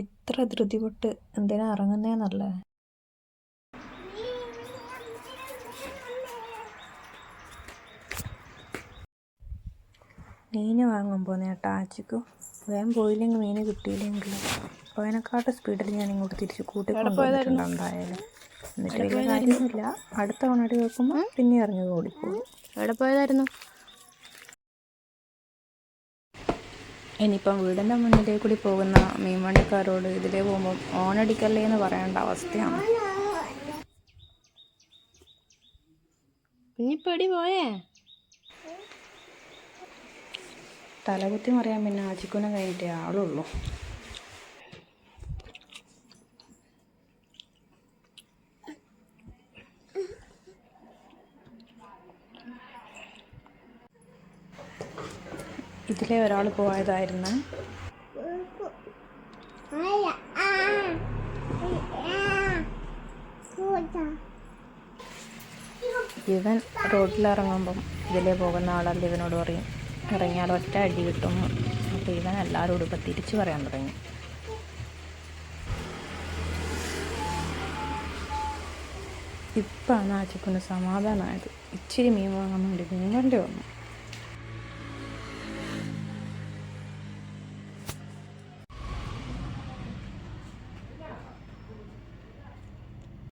ഇത്ര ധൃതിപ്പെട്ട് എന്തിനാ ഇറങ്ങുന്നേന്നല്ലേ? മീൻ വാങ്ങാൻ പോകുന്ന ചേട്ടാ ആച്ചിക്കും. വേഗം പോയില്ലെങ്കിൽ മീൻ കിട്ടിയില്ലെങ്കിൽ. പോയതിനെക്കാട്ടും സ്പീഡിൽ ഞാൻ ഇങ്ങോട്ട് തിരിച്ച് കൂട്ടി എന്നിട്ട് വലിയ കാര്യമൊന്നുമില്ല. അടുത്ത ഓണടി വെക്കുമ്പോൾ പിന്നെ ഇറങ്ങി ഓടിപ്പോകും. എവിടെ പോയതായിരുന്നു? ഇനിയിപ്പം വീടിന്റെ മുന്നിലേ കൂടി പോകുന്ന മീൻവണ്ടിക്കാരോട് ഇതിലേ പോകുമ്പം ഓണടിക്കല്ലേ എന്ന് പറയേണ്ട അവസ്ഥയാണ്. കുഞ്ഞിപ്പടി പോയേ തലകുത്തി മറിയാൻ പിന്നെ ആച്ചിക്കുനെ കഴിഞ്ഞിട്ടേ ആളുള്ളൂ. ഇതിലെ ഒരാൾ പോയതായിരുന്നു. ഇവൻ റോഡിലിറങ്ങുമ്പം ഇതിലെ പോകുന്ന ആളല്ല ഇവനോട് പറയും. ഇറങ്ങിയാൽ ഒറ്റ അടി കിട്ടും. അപ്പോൾ ഇവൻ എല്ലാവരോടും ഇപ്പം തിരിച്ചു പറയാൻ തുടങ്ങി. ഇപ്പോഴാണ് ആച്ചിക്കുന് സമാധാനമായത് ഇച്ചിരി മീൻ വാങ്ങാൻ വേണ്ടി മീൻ വണ്ടി വന്നു.